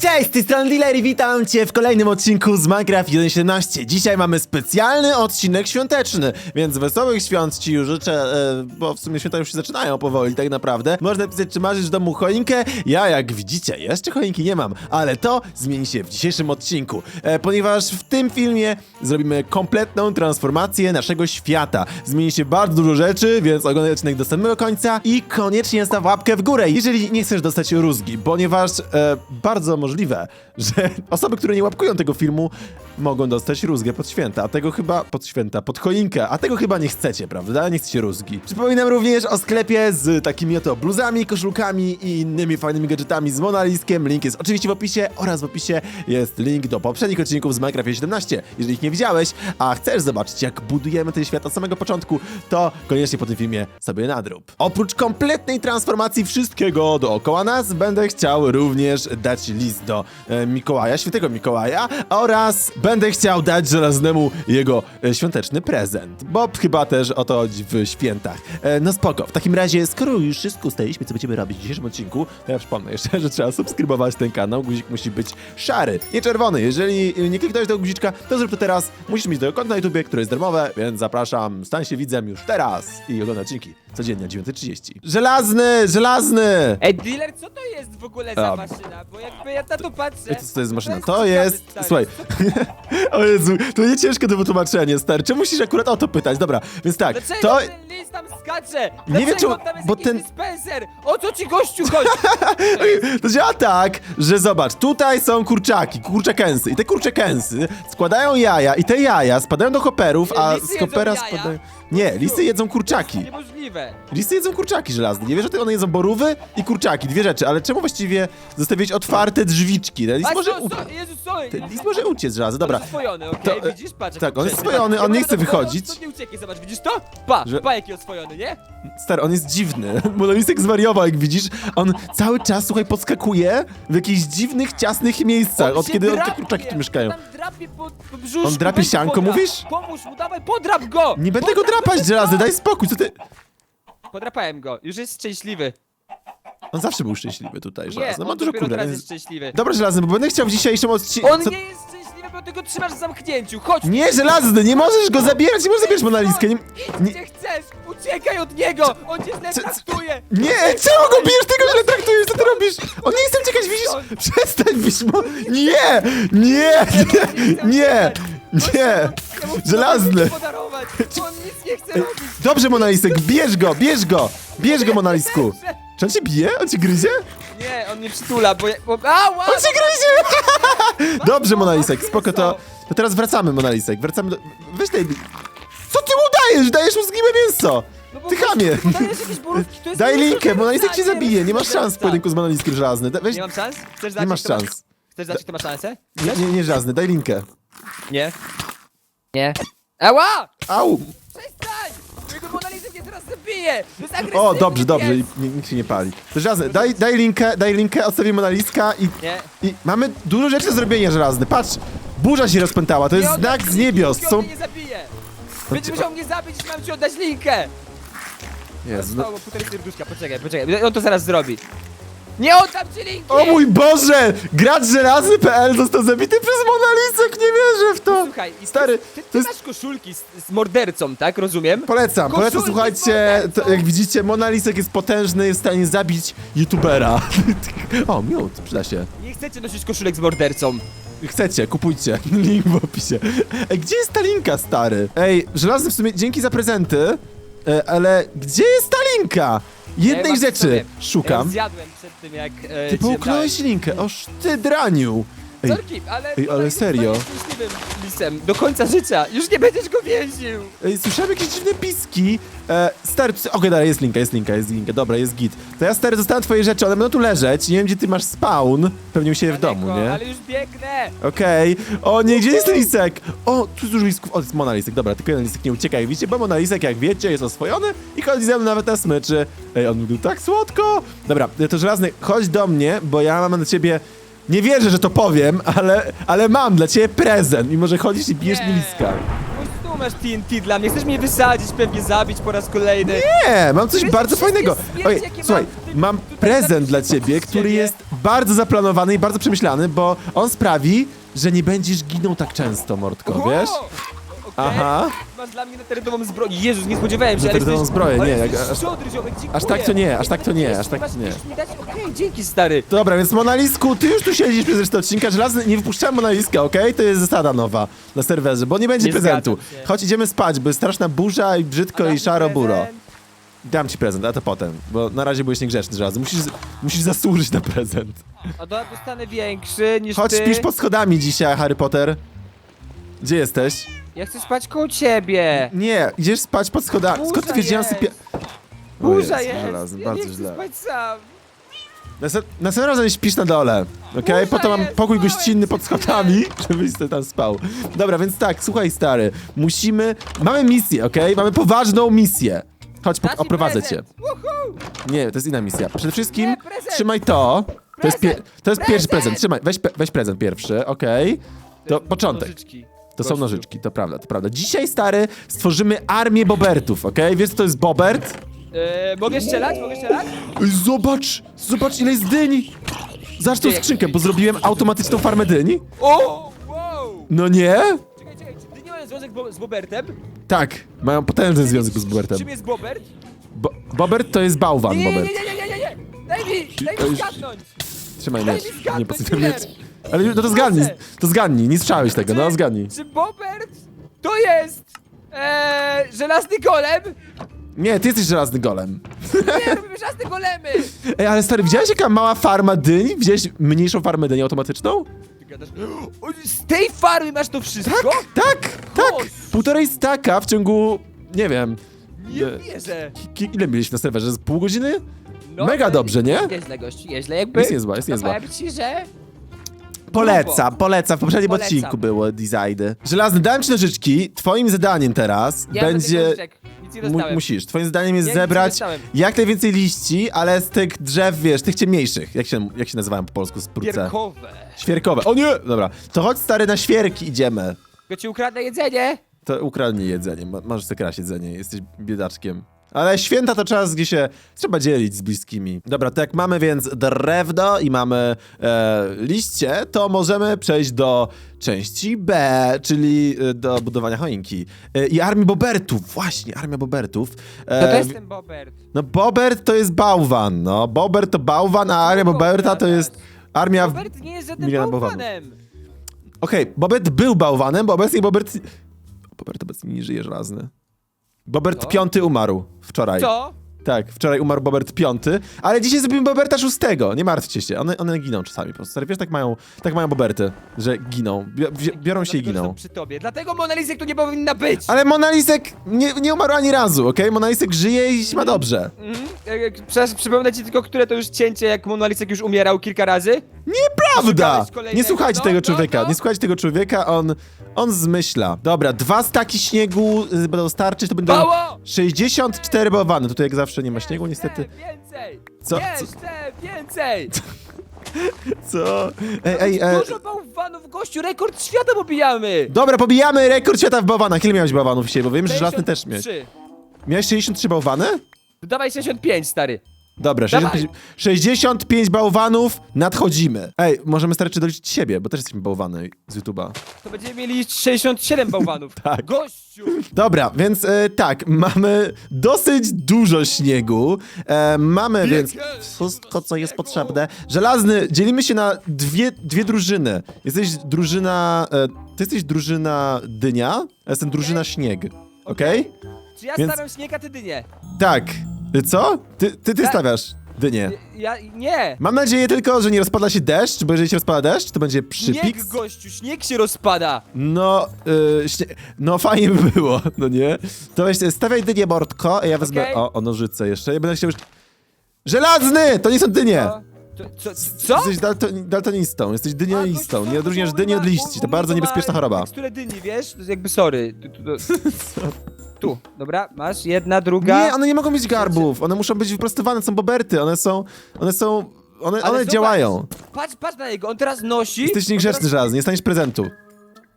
Cześć, z tej strony Dealer i witam cię w kolejnym odcinku z Minecraft 1.17. Dzisiaj mamy specjalny odcinek świąteczny, więc wesołych świąt ci już życzę, e, bo w sumie święta już się zaczynają powoli tak naprawdę. Można pisać, czy marzysz w domu choinkę? Ja, jak widzicie, jeszcze choinki nie mam, ale to zmieni się w dzisiejszym odcinku, e, ponieważ w tym filmie zrobimy kompletną transformację naszego świata. Zmieni się bardzo dużo rzeczy, więc oglądaj odcinek do samego końca i koniecznie staw łapkę w górę, jeżeli nie chcesz dostać rózgi, ponieważ e, bardzo możliwe, że osoby, które nie łapkują tego filmu, mogą dostać rózgę pod święta, a tego chyba pod święta, pod choinkę, a tego chyba nie chcecie, prawda? Nie chcecie rózgi. Przypominam również o sklepie z takimi oto bluzami, koszulkami i innymi fajnymi gadżetami z Monaliskiem. Link jest oczywiście w opisie oraz w opisie jest link do poprzednich odcinków z Minecraft 17. Jeżeli ich nie widziałeś, a chcesz zobaczyć jak budujemy ten świat od samego początku, to koniecznie po tym filmie sobie nadrób. Oprócz kompletnej transformacji wszystkiego dookoła nas, będę chciał również dać list do e, Mikołaja, świętego Mikołaja oraz będę chciał dać żelaznemu jego e, świąteczny prezent, bo chyba też o to chodzi w świętach. E, no spoko, w takim razie, skoro już wszystko ustaliliśmy, co będziemy robić w dzisiejszym odcinku, to ja przypomnę jeszcze, że trzeba subskrybować ten kanał, guzik musi być szary, nie czerwony. Jeżeli nie kliknąłeś tego guziczka, to zrób to teraz. Musisz mieć tego konto na YouTubie, które jest darmowe, więc zapraszam, stań się widzem już teraz i oglądaj odcinki codziennie o 9.30. Żelazny, żelazny! Ej, dealer, co to jest w ogóle za A. maszyna? Bo jakby ja na to patrzę... Co to jest maszyna? jest To jest. stary. Słuchaj. o Jezu, to nie ciężkie do wytłumaczenia, stary. Czemu musisz akurat o to pytać? Dobra, więc tak. Dlaczego To. ten list tam skacze? Nie wiem, Dlaczego czemu- tam jest bo jakiś ten- dispenser? O co ci gościu chodzi? To działa tak, że zobacz, tutaj są kurczaki, kurczakensy i te kurczakensy składają jaja i te jaja spadają do hoperów, a Lisy z jedzą hopera jaja? spadają... Nie, lisy jedzą kurczaki. Niemożliwe. Lisy jedzą kurczaki żelazne. Nie wiesz, że one jedzą borówy i kurczaki, dwie rzeczy, ale czemu właściwie zostawić otwarte drzwiczki? Ten lis A może... co, u-? Ten lis może uciec żelazny, dobra. On jest okej, To, e, widzisz? Patrz. tak, on jest oswojony, on nie chce wychodzić. Nie ucieknie, zobacz, widzisz to? Pa, Że- pa jaki oswojony, nie? Stary, on jest dziwny. Monolisek zwariował, jak widzisz. On cały czas, słuchaj, podskakuje w jakichś dziwnych, ciasnych miejscach, On od się kiedy te drapie, kurczaki tu mieszkają. on Tam drapie po, po brzuszku, On drapie weź sianko, podrap. mówisz? Pomóż mu, dawaj, podrap go! Nie będę go Podrap drapać, żelazny, daj spokój, co ty... Podrapałem go, już jest szczęśliwy. On zawsze był szczęśliwy tutaj, Nie, żelazny. Ma on dużo dopiero kurde. teraz jest szczęśliwy. Dobra, żelazny, bo będę chciał w dzisiejszym odcinku... On nie jest szczęśliwy, bo ty go trzymasz w zamknięciu. Chodź! Nie, żelazny, nie możesz go zabierać, nie możesz zabierać Monaliskę. Nie... Idź Nie- gdzie chcesz! Uciekaj od niego! On cię źle Co- traktuje! Nie, czemu go bijesz, tego źle traktujesz, co ty robisz? On nie chce uciekać, widzisz? Przestań bić mo... Nie, nie, nie, nie, nie. Żelazny. podarować! On nic nie chce robić! Dobrze, Monalisek, bierz go, bierz go, bierz go, Monalisku. Czy on cię bije? On cię gryzie? Nie, on mnie przytula, bo... ja- bo ała! On cię gryzie! Dobrze, Monalisek, spoko, to, to teraz wracamy, Monalisek, wracamy do... Weź tej... Co ty mu dajesz? Dajesz mu zgniłe mięso! No bo Ty chamie! Dajesz jakieś borówki, to jest Daj linkę, Monalisek cię nie, zabije, nie masz szans w pojedynku z Monaliskiem żelazny. Da- Weź... Nie mam szans? Chcesz Nie dać, masz kto szans. Chcesz dać, kto ma szansę? Nie, nie, nie żelazny, daj linkę. Nie. Nie. Ała! Au! Przestań! Jego Monalizy mnie teraz zabije! To jest agresywny O, dobrze, dobrze, pies. i nie- nikt się nie pali. To żelazny, daj, daj linkę, daj linkę, odstawię Monaliska i, Nie. i mamy dużo rzeczy do zrobienia żelazny. Patrz, burza się rozpętała, to jest Nie znak z niebios. Są... On mnie nie zabije! Będzie musiał mnie zabić, jeśli mam ci oddać linkę! Jezu, no. Stało półtorej serduszka, poczekaj, poczekaj, on to zaraz zrobi. Nie oddam ci linki! O mój Boże! Gracz żelazny.pl został zabity przez Monalisek, nie wierzę w to! Słuchaj, i Stary, ty, ty, to ty jest... masz koszulki z, z mordercą, tak? Rozumiem? Polecam, Koszulki polecam, z słuchajcie, to, mordercą. jak widzicie, Monalisek jest potężny, jest w stanie zabić youtubera. o, miód, przyda się. Nie chcecie nosić koszulek z mordercą. Chcecie, kupujcie. Link w opisie. Ej, gdzie jest ta linka, stary? Ej, żelazny w sumie, dzięki za prezenty, e, ale gdzie jest ta linka? Jednej mam rzeczy sobie. szukam. Ja zjadłem przed tym, jak... E, Ty ci połknąłeś dałem. linkę, oż ty draniu. Ej, Sorki, ale... ej, ale serio? twoim szczęśliwym lisem. Do końca życia. Już nie będziesz go więził. ej, słyszałem jakieś dziwne piski. E, stary, psy- okej, dobra, jest linka, jest linka, jest linka, dobra, jest git. To ja, stary, zostawiam twoje rzeczy, one będą tu leżeć, nie wiem, gdzie ty masz spawn. Pewnie u siebie w domu, Daleko, nie? Ale już biegnę. Okej. O nie, gdzie jest lisek? O, tu jest dużo lisków. O, to jest monalisek. Dobra, tylko jeden lisek nie ucieka, jak widzicie, bo monalisek, jak wiecie, jest oswojony i chodzi ze mną nawet na smyczy. Ej, on był tak słodko. Dobra, to żelazny, chodź do mnie, bo ja mam dla ciebie... Nie wierzę, że to powiem, ale, ale mam dla ciebie prezent, mimo że chodzisz i bijesz mi liska. Masz TNT dla mnie. Chcesz mnie wysadzić, pewnie zabić po raz kolejny. Nie, mam coś Wiesz, bardzo wszystkie fajnego. śmierci, Oj, jakie słuchaj, mam w tym- mam tutaj prezent dla ciebie, który siebie. jest bardzo zaplanowany i bardzo przemyślany, bo on sprawi, że nie będziesz ginął tak często, Mordko, wiesz? Aha. Masz dla mnie neterytową zbroję. Jezus, nie spodziewałem się, ale Neterytową jesteś- zbroję, ale nie, jesteś jak- aż- szczodry, ziomek, aż tak to nie, aż tak to nie, aż tak masz- nie. masz mi dać? Okej, dzięki stary. Dobra, więc Monalisku, ty już tu siedzisz przez resztę odcinka, żelazny, nie wypuszczałem Monaliska, okej? To jest zasada nowa na serwerze, bo nie będzie Nie prezentu. zgadzam się. Chodź, idziemy spać, bo jest straszna burza i brzydko i szaro buro. Dam ci prezent, a to potem, bo na razie byłeś niegrzeczny żelazny. Musisz, musisz zasłużyć na prezent. A to dostanę większy niż Chodź, ty. śpisz pod schodami dzisiaj, Harry Potter. Gdzie jesteś? Ja chcę spać koło ciebie. Nie, idziesz spać pod schodami. Skąd ty Burza wiesz, gdzie on jest. sypia... O Burza Jezu, jest. żelazny, ja bardzo nie chcę źle. spać sam. Następ- Następnym razem śpisz na dole, okej? Burza Potem mam jest, pokój małe, gościnny pod schodami, żebyś sobie tam spał. Dobra, więc tak, słuchaj stary, musimy... Mamy misję, okej? Mamy poważną misję. Chodź, po- Dasz mi oprowadzę cię. prezent. Woohoo! Nie, to jest inna misja. Przede wszystkim Nie, prezent. trzymaj to. To jest, pie- Prezent. to jest pierwszy Prezent. prezent. Trzymaj, weź, pe- weź prezent pierwszy, okej? To początek. Nożyczki. To są nożyczki, to prawda, to prawda. Dzisiaj, stary, stworzymy armię bobertów, okej? Wiesz, co to jest bobert? E, mogę strzelać? Mogę strzelać? Ej, Zobacz! Zobacz, ile jest dyń! Zobacz tą skrzynkę, bo zrobiłem automatyczną farmę dyń. O! Wow! No nie? Czekaj, czekaj, czy ty nie masz związek bo z Bobertem? Tak, mają potężny związek z bobertem. Czym jest Bobert? Bo bobert to jest bałwan, Nie, nie, nie, bobert. nie, nie, nie, nie, nie! Daj mi, daj mi zgadnąć! Trzymaj Daj miecz. mi zgadnąć, Nie posypię Miller. miecz. Ale no to zgadnij, to zgadnij, nie słyszałeś tego, no zgadnij. Czy Bobert to jest eee, żelazny golem? Nie, ty jesteś żelazny golem. Nie, robimy żelazne golemy! Ej, ale stary, widziałeś jaka mała farma dyń? Widziałeś mniejszą farmę dyń automatyczną? Ty gadasz, o, z tej farmy masz to wszystko? Tak, tak! Boże. Półtorej staka w ciągu, nie wiem, Nie e, wierzę. ki- ile mieliśmy na serwerze? Z pół godziny? No, Mega dobrze, nie? Nieźle, nieźle. Jakby, Jest niezła, jest niezła. Powiem ci, że... Polecam, polecam. W poprzednim Polecam. odcinku było designy. Żelazny, dałem ci nożyczki. Twoim zadaniem teraz Ja będzie... nożyczek. Nic nie Mu dostałem. musisz. Twoim zadaniem jest Ja nic nie zebrać dostałem. jak najwięcej liści, ale z tych drzew, wiesz, tych ciemniejszych. Jak się, jak się nazywają po polsku? Spórce. Pierkowe. Świerkowe. O nie! Dobra. To chodź stary na świerki idziemy. Tylko ci ukradnę jedzenie. To ukradnij jedzenie. Ma- Możesz sobie kraść jedzenie. Jesteś biedaczkiem. Ale święta to czas, gdzie się trzeba dzielić z bliskimi. Dobra, to jak mamy więc drewno i mamy e, liście, to możemy przejść do części B, czyli e, do budowania choinki. E, I armii bobertów, właśnie, armia bobertów. E, To to jest ten Bobert. No Bobert to jest bałwan, no. Bobert to bałwan, a armia Boberta to jest armia... Bobert nie jest żadnym bałwanem. Okej, Bobert był bałwanem, bo obecnie Bobert... Bobert obecnie nie żyje żelazny. Bobert Co? piąty umarł wczoraj. Co? Tak, wczoraj umarł Bobert piąty, ale dzisiaj zrobimy Boberta szóstego. Nie martwcie się, one, one giną czasami po prostu. Stary, Wiesz, tak mają, tak mają Boberty, że giną. Bi bi biorą się i Dlatego, że giną. są przy tobie. Dlatego Mona Lisa tu nie powinna być. Ale Monalisek nie, nie umarł ani razu, okej? Monalisek żyje i ma dobrze. Mhm. Jak- Przepraszam, przypomnę ci tylko, które to już cięcie, jak Mona Lisa już umierał kilka razy. Prawda! Szukałeś kolejnego? Nie słuchajcie No, tego no, człowieka, no. nie słuchajcie tego człowieka, on, on zmyśla. Dobra, dwa staki śniegu y, będą starczyć, to będą Mało! 64 bałwany. Tutaj jak zawsze nie ma śniegu, niestety. Jeszcze więcej! Co- Jeszcze więcej! Co? Ej, ej, e, Dużo bałwanów, gościu, rekord świata pobijamy! Dobra, pobijamy rekord świata w bałwanach. Ile miałeś bałwanów dzisiaj? Bo wiem, że żadny też miałeś. 63. Miałeś 63 bałwany? Dawaj 65, stary. Dobra, Dawaj. 65, 65 bałwanów, nadchodzimy. Ej, możemy starczy doliczyć siebie, bo też jesteśmy bałwany z YouTube'a. To będziemy mieli 67 bałwanów. Tak. Gościu! Dobra, więc e, tak, mamy dosyć dużo śniegu. E, mamy więc wszystko, co jest potrzebne. Żelazny, dzielimy się na dwie, dwie drużyny. Jesteś drużyna... E, ty jesteś drużyna dynia, a jestem drużyna śnieg. Okej? Czy ja Więc- stawiam śnieg, a ty dynię? Tak. Co? Ty, ty, ty Tak. stawiasz dynię. Ja, nie! Mam nadzieję tylko, że nie rozpada się deszcz, bo jeżeli się rozpada deszcz, to będzie przypik. Śnieg, gościu, śnieg się rozpada! No, y, śnie... no fajnie by było, no nie? To weź, stawiaj dynię, Mordko, a ja wezmę... Okej. O, o nożyce jeszcze, ja będę chciał już... Żelazny! To nie są dynie! Co? Co? co? Jesteś dalton, daltonistą, jesteś dynionistą, nie odróżniasz dyni od liści, to bardzo niebezpieczna choroba. Teksturę dyni, wiesz? To jest jakby sorry. Tu, tu, tu. Tu. dobra, masz jedna, druga. Nie, one nie mogą mieć garbów, one muszą być wyprostowane, są boberty, one są... one są... one, Ale one zobacz, działają. Patrz, patrz na niego, on teraz nosi. Jesteś niegrzeczny teraz... żelazny, nie staniesz prezentu.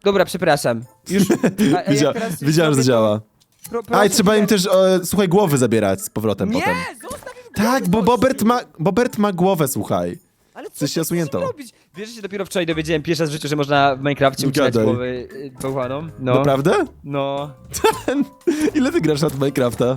Dobra, przepraszam. Już. a- a wiedziałem, że to- działa. Pro, proszę trzeba cię. im też, e, słuchaj, głowy zabierać z powrotem Nie, potem. zostaw im Tak, bo. Bobert ma, Bobert ma głowę, słuchaj. Ale co Coś się osunięto. robić? Wiesz, że się dopiero wczoraj dowiedziałem pierwszy raz w życiu, że można w Minecrafcie ucinać Gadaj. głowy y, bałwanom. No, Naprawdę? no. Ile ty grasz na Minecrafta?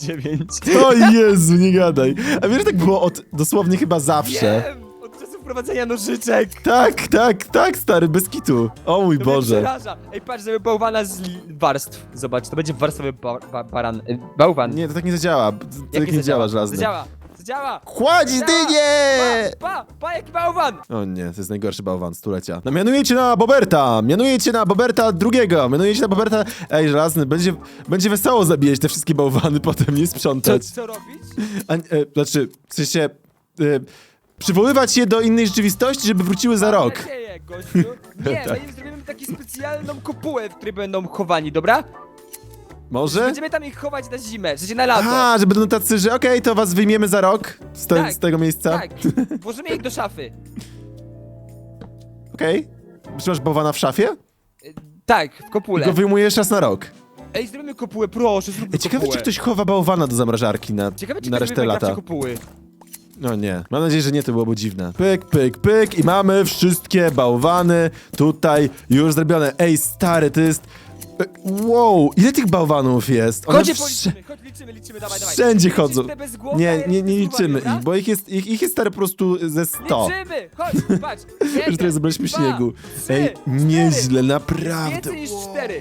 9. O Jezu, nie gadaj. A wiesz, tak było od dosłownie chyba zawsze. Wiem! Od czasu wprowadzenia nożyczek! Tak, tak, tak, stary, bez kitu. O mój To mnie Boże. przeraża. Ej, patrz, żeby bałwana z li- warstw. Zobacz, to będzie warstwowy ba ba baran. y, Bałwan. Nie, to tak nie zadziała. To Jak tak nie działa, żelazny. Zadziała, zadziała! Kładź dynię! Pa, pa, pa, jaki bałwan! O nie, to jest najgorszy bałwan stulecia. No mianuję cię na Boberta! Mianuję cię na Boberta drugiego! Mianuję cię na Boberta... Ej, żelazny, będzie, będzie wesoło zabijać te wszystkie bałwany potem, nie Co, sprzątać. co robić? A, e, znaczy, w sensie... E, przywoływać je do innej rzeczywistości, żeby wróciły za rok. nadzieję, gościu. Nie, Tak. my im zrobimy taką specjalną kopułę, w której będą chowani, dobra? Może? Będziemy tam ich chować na zimę, w sensie na lato. A, że będą tacy, że okej, to was wyjmiemy za rok z, te, Tak, z tego miejsca. Tak, włożymy ich do szafy. Okej. Trzymasz bałwana w szafie? Tak, w kopule. go wyjmujesz raz na rok. Ej, zrobimy kopułę, proszę, zróbmy Ej, ciekawe, kopułę. czy ktoś chowa bałwana do zamrażarki na, Ciekawe, czy na ktoś resztę lata. kopuły. No nie. Mam nadzieję, że nie, to byłoby dziwne. Pyk, pyk, pyk i mamy wszystkie bałwany tutaj już zrobione. Ej, stary, to jest... Wow, ile tych bałwanów jest? One Chodźcie, wsz- policzymy, chodź, liczymy, liczymy, dawaj, dawaj. Wszędzie Liczysz chodzą. te Nie, nie, nie liczymy dobra? ich, bo ich jest, ich, ich jest stary po prostu ze 100. Liczymy, chodź, patrz. Że tutaj zebraliśmy dwa, śniegu. trzy, Ej, cztery. nieźle, naprawdę. Więcej niż cztery.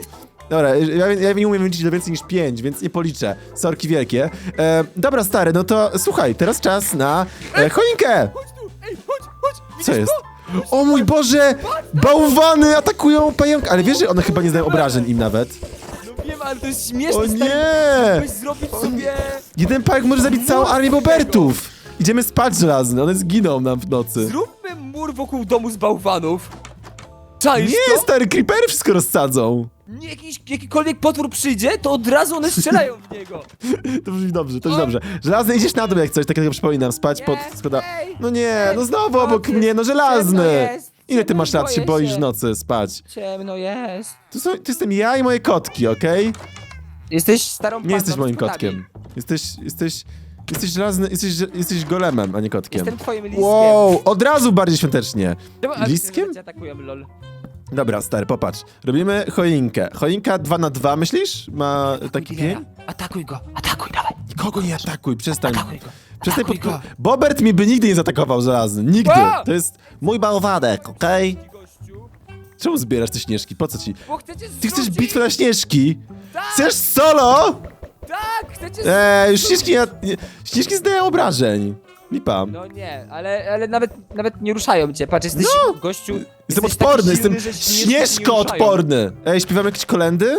Dobra, ja, ja nie umiem liczyć do więcej niż 5, więc nie policzę. Sorki wielkie. E, dobra, stary, no to słuchaj, teraz czas na e, choinkę! Chodź tu, ej, chodź, chodź. Widzisz Co jest? To? O mój Boże! Bałwany atakują pająk! Ale wiesz, że one chyba nie znają obrażeń im nawet? No wiem, ale to jest śmieszne. O stary. nie! Mógłbyś zrobić sobie... Jeden pająk może zabić całą armię bobertów! Idziemy spać żelazny, one zginą nam w nocy. Zróbmy mur wokół domu z bałwanów. Czaisz Nie, to? stary, creepery wszystko rozsadzą. Nie, jakiś, jakikolwiek potwór przyjdzie, to od razu one strzelają w niego. To brzmi dobrze, to brzmi dobrze. Żelazny, idziesz na dół jak coś, takiego przypominam, spać pod schodami. ej, No nie, no znowu obok mnie, no ciemno żelazny! jest, Ile ty ciemno, masz lat, się boisz się. w nocy spać? Ciemno jest. To, są, to jestem ja i moje kotki, okej? Jesteś starą panną Nie jesteś moim kotkiem. Jesteś, jesteś, jesteś żelazny, jesteś, jesteś golemem, a nie kotkiem. Jestem twoim liskiem. Wow, od razu bardziej świątecznie. Czemu cię atakują, lol. Dobra, stary, popatrz. Robimy choinkę. Choinka 2 na 2 myślisz? Ma taki pień? Atakuj go, atakuj, dawaj. Nikogo nie atakuj, przestań. Atakuj go. Przestań atakuj pod... go. Bobert mi by nigdy nie zaatakował żelazny. Nigdy. A! To jest mój bałwadek, okej? Gościu. Czemu zbierasz te śnieżki? Po co ci? Bo chcecie Ty chcesz zrzucić- bitwę na śnieżki? Tak, Chcesz solo? tak, chcecie Eee, już śnieżki, nie, nie, śnieżki zdają obrażeń. Lipa. No nie, ale, ale nawet, nawet nie ruszają cię. Patrz, jesteś gościu. No! Jestem jesteś taki odporny, silny, jestem że śnieżki nie śnieżko ruszają. odporny. Ej, śpiewamy jakieś kolendy?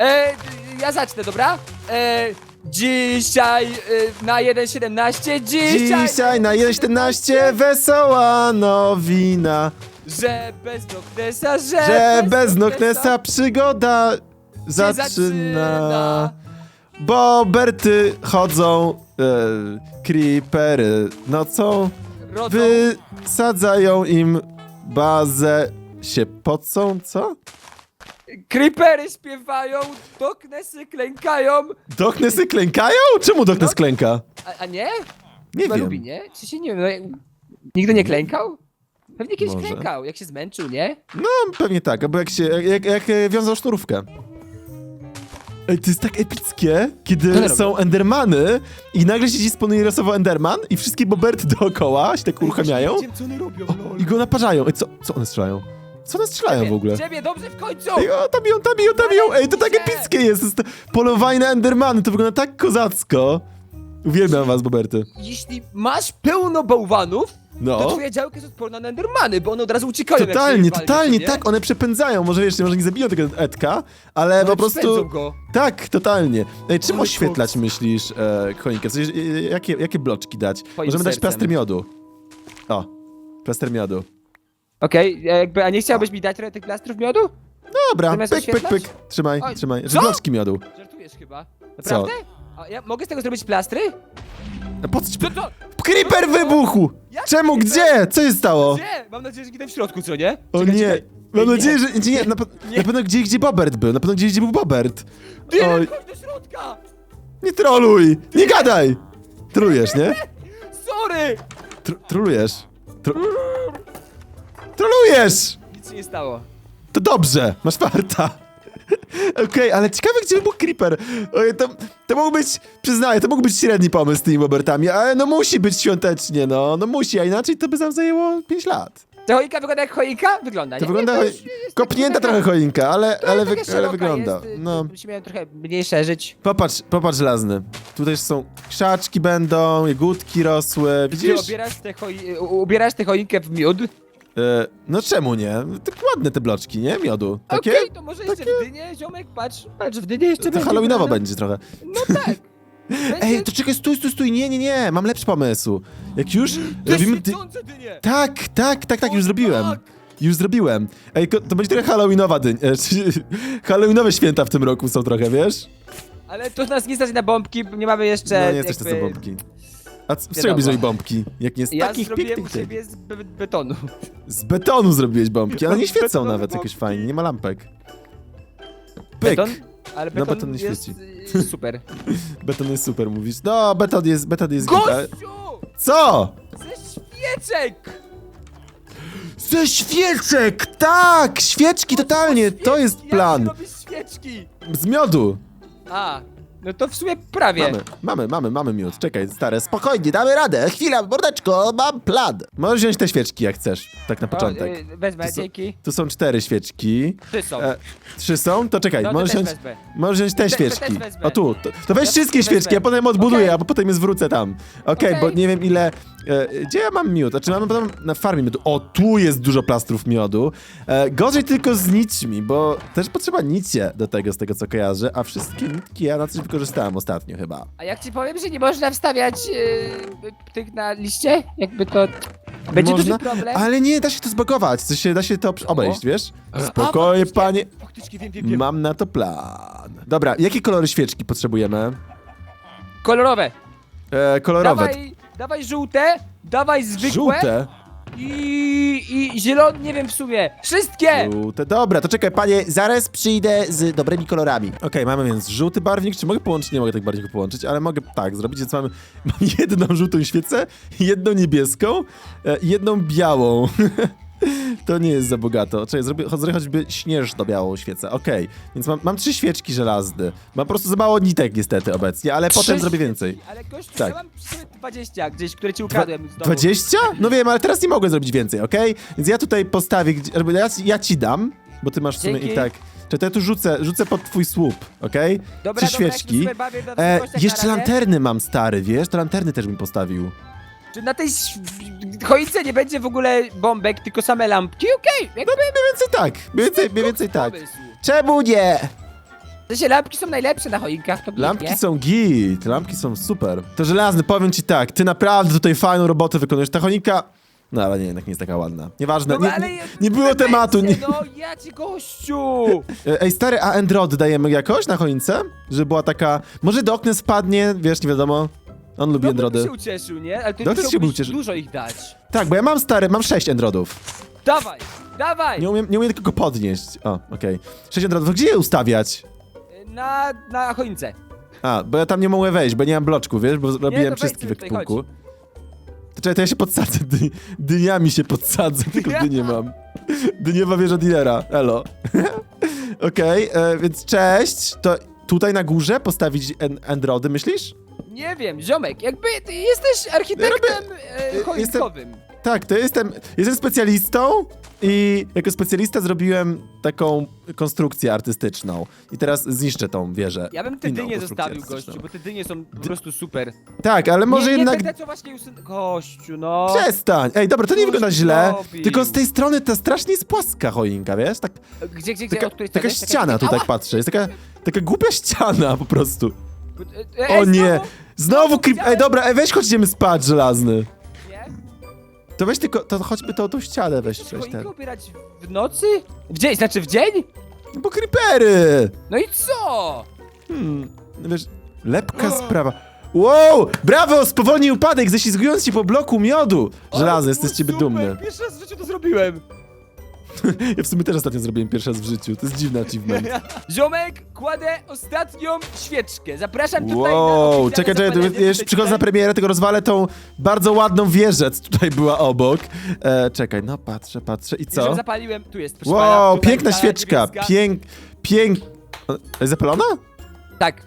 E, ja zacznę, dobra? E, dzisiaj e, na 1.17, dzisiaj, Dzisiaj na 1.17 wesoła nowina, że bez Nochnesa, że, że bez Nochnesa przygoda się zaczyna. Bo Berty chodzą, e, creepery nocą, Rodzą, wysadzają im bazę, się pocą, co? creepery śpiewają, Nochnessy klękają. Doknesy klękają? Czemu Doknes No. klęka? A, a nie? Nie Chyba wiem. lubi, nie? Czy się nie wiem, no, jak- nigdy nie klękał? Pewnie kiedyś Może. klękał, jak się zmęczył, nie? No, pewnie tak, albo jak się, jak, jak, jak e, wiązał sznurówkę. Ej, to jest tak epickie, kiedy są endermany i nagle się gdzieś sponuje losowo enderman i wszystkie boberty dookoła się tak uruchamiają wiem, co one robią, o, i go naparzają. Ej, co, co one strzelają? Co one strzelają w ogóle? Ciebie, dobrze w końcu! Ej, o, tam biją, tam biją, tam biją! Ej, to tak epickie jest! Jest polowanie na endermany, to wygląda tak kozacko. Uwielbiam was, boberty. Jeśli masz pełno bałwanów, to No. twoja działka jest odporna na endermany, bo one od razu uciekają jak się Totalnie, totalnie, tak, one przepędzają. Może wiesz, może nie zabiją tego Edka, ale One po prostu... go. Tak, totalnie. Ej, czym Ale oświetlać, myślisz, e, choinkę? W sensie, e, jakie, jakie bloczki dać? Możemy dać sercem. plastry miodu. O, plaster miodu. Okej, e, jakby, a nie chciałbyś mi dać trochę tych plastrów miodu? Dobra, Zamiast pyk, pyk, oświetlać? pyk. Trzymaj, Oj, trzymaj. Że co? bloczki miodu. Żartujesz chyba. Naprawdę? A ja mogę z tego zrobić plastry? A po co ci... Co to? Creeper wybuchł! Jak Czemu? creeper? Gdzie? Co się stało? Gdzie? Mam nadzieję, że gitam w środku, co nie? O Czekaj, nie. czekaj. Mam Ej, nadzieję, że... Nie, na, pe- Nie. na pewno gdzie, gdzie Bobert był. Na pewno gdzie, gdzie był Bobert. Nie, Oj, chodź do środka! nie troluj! Nie gadaj! Trolujesz, nie? Sorry! Tr trolujesz. Tro trolujesz! Nic się nie stało. To dobrze, masz farta. Okej, ale ciekawe, gdzie był Creeper. Okej, to, to mógł być, przyznaję, to mógł być średni pomysł z tymi bobertami, ale no musi być świątecznie, no, no musi, a inaczej to by nam zajęło 5 lat. Ta choinka wygląda jak choinka? Wygląda, To nie? wygląda, Nie, cho- jest- jest kopnięta taka- trochę choinka, ale, trochę ale, wy, ale wygląda, Jest, y, no. Musimy ją trochę mniej szerzyć. Popatrz, popatrz żelazny. Tutaj są krzaczki będą, jagódki rosły, Ty widzisz? ubierasz tę choi- u- ubierasz tę choinkę w miód? E, no czemu nie? Tak ładne te bloczki, nie? Miodu. Takie? Okej, to może jeszcze w dynie, ziomek, patrz, patrz, w dynie jeszcze To będzie halloweenowo będzie trochę. No tak. Ej, Będzie to czekaj, stój, stój, stój, nie, nie, nie, mam lepszy pomysł. Jak już te robimy... Świecące dynie! Tak, tak, tak, tak, O już zrobiłem. tak! Już zrobiłem. Ej, ko- to będzie trochę halloweenowa dyń... e, Halloweenowe święta w tym roku są trochę, wiesz? Ale to nas nie stać na bombki, bo nie mamy jeszcze No nie jesteś to jakby... są bombki. A z czego byś zrobił bombki? Jak nie z Ja takich zrobiłem u pięknych siebie z be betonu. Z betonu zrobiłeś bombki, ale nie świecą nawet jakoś bombki. fajnie, nie ma lampek. Pyk. Beton? Ale No, beton, beton nie jest świeci. y, super. Beton jest super, mówisz. No, beton jest, beton jest git, ale- Gościu! Co? Ze świeczek! Ze świeczek! Tak! Świeczki totalnie, to jest plan. robisz świeczki? Z miodu. A, no to w sumie prawie. Mamy, mamy, mamy, mamy miód. Czekaj, stare, spokojnie, damy radę. Chwila, mordeczko, mam plan. Możesz wziąć te świeczki, jak chcesz, tak na początek. y, wezmę, To są- dzięki. Tu są cztery świeczki. Trzy są. E, trzy są? To czekaj, No to możesz też wziąć, wezmę. możesz wziąć te Te- te świeczki. też wezmę. O tu, to, to weź Ja wszystkie świeczki, ja potem odbuduję, Okej. albo potem je zwrócę tam. Okej, bo Okej. nie wiem ile... E, gdzie ja mam miód? Znaczy mamy potem na farmie miodu. O, tu jest dużo plastrów miodu. E, gorzej tylko z nićmi, bo też potrzeba nicie do tego, z tego co kojarzę, a wszystkie nitki ja na coś wykorzystałem ostatnio chyba. A jak ci powiem, że nie można wstawiać y, tych na liście? Jakby to... Będzie Można, duży problem? Ale nie, da się to zbagować, to się, da się to obejść, wiesz? Spokojnie, faktycznie. panie. Faktycznie wiem, wiem, wiem. Mam na to plan. Dobra, jakie kolory świeczki potrzebujemy? Kolorowe. E, kolorowe. Dawaj, dawaj żółte, dawaj zwykłe Żółte? i, i zielone, nie wiem w sumie. Wszystkie! Żółte. Dobra, to czekaj, panie, zaraz przyjdę z dobrymi kolorami. Okej, mamy więc żółty barwnik. Czy mogę połączyć? Nie mogę tak bardziej połączyć, ale mogę tak zrobić, więc mamy, mam jedną żółtą świecę, jedną niebieską e, i jedną białą. To nie jest za bogato. Czekaj, zrobię, zrobię choćby śnieżno-białą świecę. Okej, więc mam, mam trzy świeczki żelazne. Mam po prostu za mało nitek niestety obecnie, ale potem Trzy zrobię świeczki, więcej. Ale gościu, Tak. ja mam przy sobie 20 gdzieś, które ci ukradłem z domu. 20? No wiem, ale teraz nie mogę zrobić więcej, okej? Więc ja tutaj postawię, gdzie, albo ja, ja ci dam, bo ty masz w sumie Dzięki. i tak. Czy to ja tu rzucę, rzucę pod twój słup, okej? Dobra, Trzy dobra, ja się świeczki. super bawię E, jeszcze razie. lanterny mam stary, wiesz? To lanterny też bym postawił. Czy na tej ś- choince nie będzie w ogóle bombek, tylko same lampki? Okej, jakby Mniej więcej tak, mniej więcej, mniej więcej tak. pomysł. Czemu nie? W sensie lampki są najlepsze na choinkach, to Lampki pięknie. są git, lampki są super. To żelazny, powiem ci tak, ty naprawdę tutaj fajną robotę wykonujesz. Ta choinka... No ale nie, jednak nie jest taka ładna. Nieważne, No, nie, ale nie, nie było tematu. Nie. No ja ci gościu! E, Ej, stary, a Endrod dajemy jakoś na choince? Żeby była taka... Może do okna spadnie, wiesz, nie wiadomo. On lubi No Endrody. się ucieszył, nie? Ale ty No, też się musiałbyś ucieszył. dużo ich dać. Tak, bo ja mam stary, mam sześć Endrodów. Dawaj, dawaj! Nie umiem, nie umiem tylko podnieść. O, okej. Sześć Endrodów, gdzie je ustawiać? Na, na choince. A, bo ja tam nie mogę wejść, bo nie mam bloczku, wiesz, bo robiłem wejdź czystki w sobie tutaj, ekwipunku. To czekaj, to ja się podsadzę, dy, dyniami się podsadzę, tylko dynię mam. Dyniowa wieża dealera, elo. Okej, e, więc cześć, to tutaj na górze postawić en Endrody, myślisz? Nie wiem, ziomek, jakby ty jesteś architektem e, y, choinkowym. Tak, to jestem, jestem specjalistą i jako specjalista zrobiłem taką konstrukcję artystyczną. I teraz zniszczę tą wieżę. Ja bym te Inną dynie konstrukcję zostawił, artystyczną. gościu, bo te dynie są po prostu super. Tak, ale może nie, jednak... Nie te, co właśnie usyn... Gościu, no. Przestań! Ej, dobra, to nie Coś wygląda źle, zrobił. tylko z tej strony ta strasznie jest płaska choinka, wiesz? Tak, Gdzie, gdzie, gdzie, taka od której taka strony? ściana tu tak patrzę, jest taka, taka głupia ściana po prostu. E, O ej, nie! znowu? Znowu creep... Ej, dobra, ej, weź chodź idziemy spać, żelazny. To weź tylko, to choćby tą, tą ścianę weź, Chcesz choinkę ten. ubierać w nocy? W dzień, znaczy w dzień? No bo creepery! No i co? Hmm, no wiesz, lepka sprawa. Wow! Brawo! Spowolnij upadek, ześlizgując się po bloku miodu! Żelazny, O, jestem z ciebie super, dumny. Pierwszy raz w życiu to zrobiłem. Ja w sumie też ostatnio zrobiłem pierwszy raz w życiu. To jest dziwny achievement. Ziomek, kładę ostatnią świeczkę. Zapraszam tutaj na Wow, oficjalne czekaj, czekaj, zapalenie tutaj przychodzę na tutaj. premierę, tylko rozwalę tą bardzo ładną wieżę, co tutaj była obok. E, czekaj, no patrzę, patrzę i Już co? zapaliłem, tu jest, proszę Wow, tutaj piękna ta świeczka, niebieska. pięk, pięk... Jest zapalona? Tak,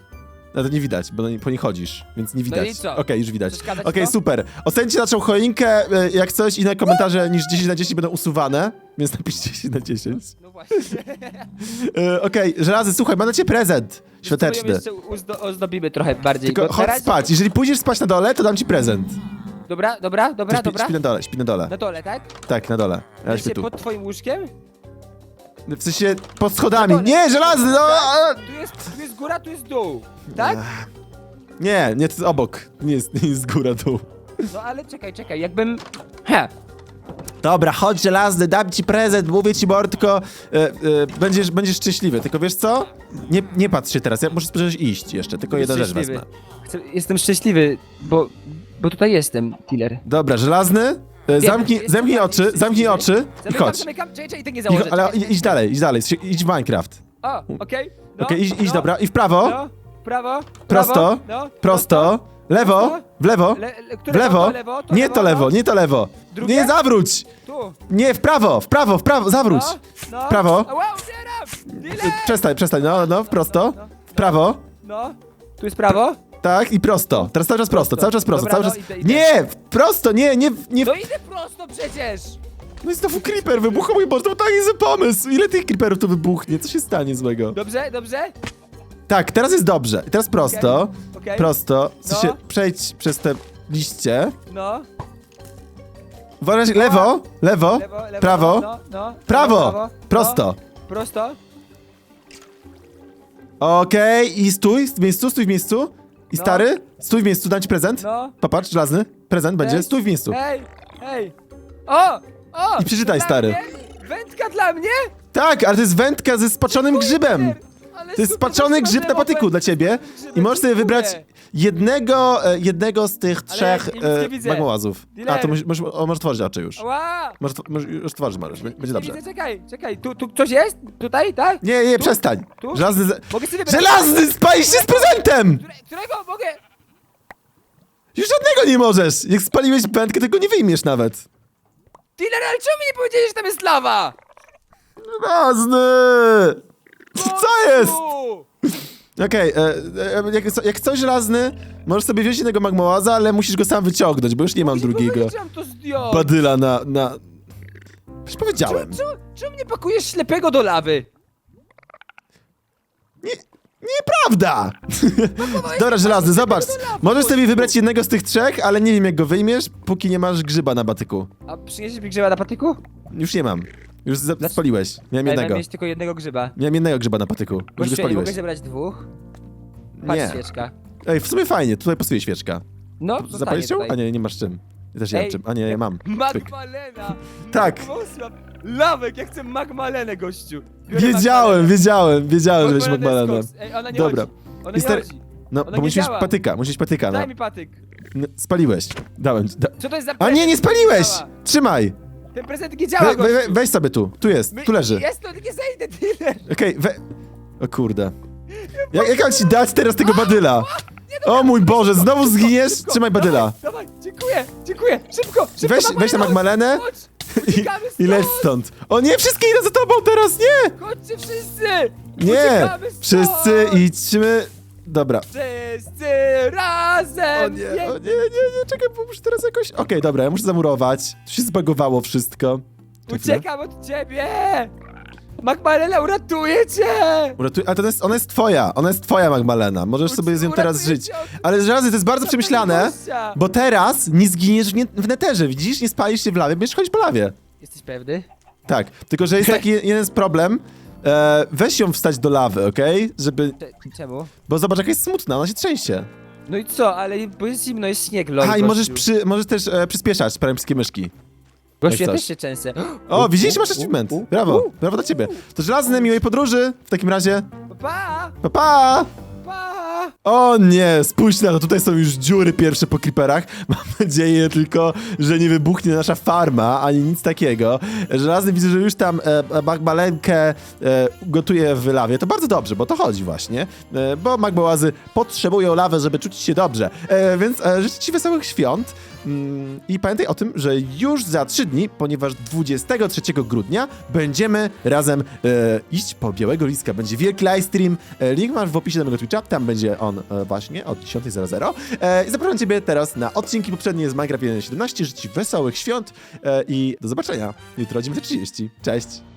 No to nie widać, bo po nie chodzisz, więc nie widać. i co? Okej, już widać. Przeszkadza ci Okej, to? super. Ocencie naszą choinkę, e, jak coś, inne komentarze niż 10 na 10 będą usuwane, więc napiszcie 10 na 10. no właśnie. E, Okej, żelazy, słuchaj, mam dla ciebie prezent Spróbuję świąteczny. jeszcze uzdo ozdobimy trochę bardziej. Tylko bo na chodź razie- spać, jeżeli pójdziesz spać na dole, to dam ci prezent. Dobra, dobra, dobra, śpi, dobra. śpi na dole, śpi na dole. Na dole, tak? Tak, na dole. Ja śpię tu. pod twoim łóżkiem? W sensie pod schodami. Nie, żelazny, no! a- Tu jest, tu jest góra, tu jest dół. Tak? Nie, nie, to jest obok. Nie jest, nie jest góra dół. No ale czekaj, czekaj, jakbym... He, Dobra, chodź żelazny, dam ci prezent, mówię ci Mordko, e, e, będziesz, będziesz szczęśliwy, tylko wiesz co? Nie, nie patrz się teraz, ja muszę spróbować iść jeszcze, tylko jedna rzecz szczęśliwy. wezmę. Chcę, jestem szczęśliwy, bo, bo tutaj jestem, killer. Dobra, żelazny, e, zamknij, zamknij oczy, zamknij oczy i Zamykam, chodź. zamykam, nie I, ale idź, dalej, idź dalej, idź w Minecraft. O, okej. No, Okej, idź, idź no, dobra, i w prawo, No, prawo, Prosto, prawo, no, prosto, lewo, w lewo, Le, le, w lewo, to lewo, to nie to lewo, no. nie to lewo. Drugie? Nie, zawróć! Tu, Nie, w prawo, w prawo, w prawo, zawróć. no, no. Prawo. Wow, zbieram! Dealer! Przestań, przestań, no, no, w prosto, No, w prawo, no, tu jest prawo. Tak i prosto. Teraz cały czas prosto, cały czas prosto, Dobra, cały no, czas... idę, idę. Nie, prosto, nie, nie, nie... No idę prosto przecież! No i znowu creeper wybuchł, mój Boże, to taki zły pomysł. Ile tych creeperów tu wybuchnie, co się stanie złego? Dobrze, dobrze? Tak, teraz jest dobrze. I teraz prosto, Okej. prosto, w sensie No. przejdź przez te liście. No, Uważaj, lewo, lewo, lewo, lewo, prawo, no, no, prawo, prosto. No, prosto. Okej, i stój w miejscu, stój w miejscu. I No. stary, stój w miejscu, dam ci prezent. No. Popatrz, żelazny, prezent będzie, stój w miejscu. Hej, hej. O, o! I przeczytaj, dla stary. Mnie? Wędka dla mnie? Tak, ale to jest wędka ze spaczonym grzybem. Ale To jest super, spaczony weź grzyb na lewo, patyku dla ciebie i możesz sobie dziękuję. wybrać jednego, e, jednego z tych trzech ja nic nie e, widzę. A, to musisz, możesz, o, możesz tworzyć oczy już. Ła! Możesz, możesz już tworzyć, możesz, będzie Nie dobrze. Widzę, czekaj, czekaj, tu, tu coś jest? Tutaj, tak? Nie, nie, Tu? przestań. Tu? Żelazny, z- Mogę sobie wybrać... żelazny, spalisz się z prezentem! Które, którego mogę? Już żadnego nie możesz. Jak spaliłeś wędkę, tego nie wyjmiesz nawet. Dealer, ale czemu mi nie powiedzieli, że tam jest lawa? Żelazny! Co jest? Okej, e, e, jak, jak coś żelazny, możesz sobie wziąć jednego magmołaza, ale musisz go sam wyciągnąć, bo już nie mam drugiego to zdjął. badyla na... na... Już powiedziałem. Czemu, czemu mnie pakujesz ślepego do lawy? Nie, nieprawda! Dobra, żelazny, zobacz. Możesz sobie wybrać jednego z tych trzech, ale nie wiem jak go wyjmiesz, póki nie masz grzyba na batyku. A przyniesiesz mi grzyba na patyku? Już nie mam. Już za- Dlaczego? spaliłeś. Miałem Ale jednego. miałem mieć tylko jednego grzyba. Miałem jednego grzyba na patyku. Już go Gościu, nie spaliłeś. mogę zebrać dwóch? Patrz, Nie. świeczka. Ej, w sumie fajnie, tutaj pasuje świeczka. No, zostanie Zapalisz ją? tutaj. A nie, nie masz czym. Ja też nie mam Ej, czym. A nie, ja mam. Pyk. Magmalena! Tak. Magmosław! Lawek, ja chcę Magmalenę, gościu! Biorę Wiedziałem, Magmalenę. wiedziałem, wiedziałem, że weź Magmalena jest Magmalena. koks. Ej, ona nie Dobra. chodzi. Ona nie chodzi. No, Ona bo nie musisz działa. patyka, musisz patyka, no. Daj mi patyk. no. Spaliłeś. Dałem. ci- Da... Co to jest za A nie, nie spaliłeś! Trzymaj! Ten prezent nie działa, We, we, we, gościu. weź sobie tu, tu jest, My- tu leży. Jest to, nie zejdę, dealer! Okej, we... O kurde. Jak, jak mam ci dać teraz tego badyla? O mój Boże, znowu zginiesz? Szybko, Trzymaj badyla. Dawaj, dawaj, dziękuję, dziękuję, szybko, szybko Weź, weź na Magmalenę Chodź, i, uciekamy i leć stąd. stąd. O nie, wszystkie idą za tobą teraz, nie! Chodźcie wszyscy! Nie! Uciekamy stąd. Wszyscy idźmy... Dobra. Wszyscy razem! O nie, o nie, nie, nie, czekaj, bo muszę teraz jakoś... Okej, dobra, ja muszę zamurować. Tu się zbagowało wszystko. Czekaj chwilę. Uciekam od ciebie! Magmalena, uratuję cię! Uratuj... A to jest, ona jest twoja, ona jest twoja Magmalena. Możesz sobie z nią teraz Uratuję żyć. cię od Ale z razy to jest bardzo przemyślane, gościa. bo teraz nie zginiesz w, nie, w neterze, widzisz? Nie spalisz się w lawie, będziesz chodzić po lawie. Jesteś pewny? Tak, tylko że jest taki jeden z problem. E, weź ją wstać do lawy, okej? Żeby... Cze- Czemu? Bo zobacz, jaka jest smutna, ona się trzęsie. No i co, ale bo jest zimno, jest śnieg, lol, A, i możesz, przy, możesz też e, przyspieszać, wszystkie myszki. Gościu, ja coś. też się częsę. O, widzisz, masz achievement. Brawo, brawo dla ciebie. To żelazne, miłej podróży w takim razie. Pa! Pa, pa! Pa! O nie, spójrz na to, tutaj są już dziury pierwsze po creeperach. Mam nadzieję tylko, że nie wybuchnie nasza farma, ani nic takiego. Żelazny widzę, że już tam e, Magbalenkę e, gotuje w lawie. To bardzo dobrze, bo to chodzi właśnie. E, bo Magbałazy potrzebują lawę, żeby czuć się dobrze. E, więc e, życzę ci wesołych świąt. Mm, I pamiętaj o tym, że już za 3 dni, ponieważ 23 grudnia będziemy razem e, iść po Białego Liska. Będzie wielki livestream. E, link masz w opisie do mojego Twitcha, tam będzie on e, właśnie od 10.00. E, zapraszam Ciebie teraz na odcinki poprzednie z Minecraft 1.17. Życzę Ci wesołych świąt e, i do zobaczenia jutro o 9.30. Cześć!